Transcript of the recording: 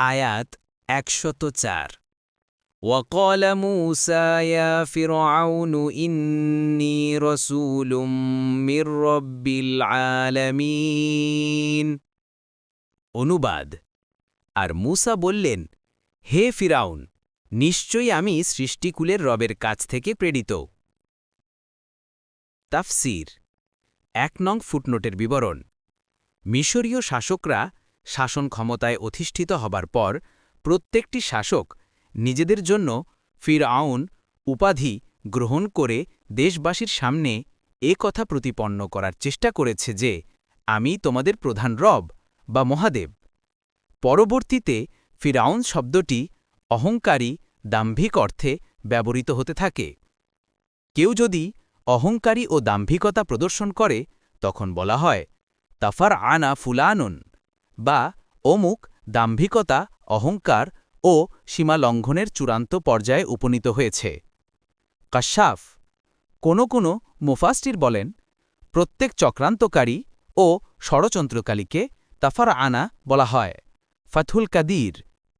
আয়াত একশত চার وقال موسى يا فرعون إني رسول من رب العالمين অনুবাদ আর মুসা বললেন হে ফিরাউন নিশ্চয়ই আমি সৃষ্টিকুলের রবের কাছ থেকে প্রেরিত তাফসির এক নং ফুটনোটের বিবরণ মিশরীয় শাসকরা শাসন ক্ষমতায় অধিষ্ঠিত হবার পর প্রত্যেকটি শাসক নিজেদের জন্য ফির আউন উপাধি গ্রহণ করে দেশবাসীর সামনে এ কথা প্রতিপন্ন করার চেষ্টা করেছে যে, আমি তোমাদের প্রধান রব বা মহাদেব। পরবর্তীতে ফিরাউন শব্দটি অহংকারী, দাম্ভিক অর্থে ব্যবহৃত হতে থাকে। কেউ যদি অহংকারী ও দাম্ভিকতা প্রদর্শন করে, তখন বলা হয় তাফার আনা ফুলানুন। বা অমুক দাম্ভিকতা, অহংকার ও সীমালঙ্ঘনের চূড়ান্ত পর্যায়ে উপনীত হয়েছে। কাশাফ কোনো কোনো মুফাস্টির বলেন, প্রত্যেক চক্রান্তকারী ও ষড়যন্ত্রকালীকে তাফার আনা বলা হয়, ফাথুল কাদির।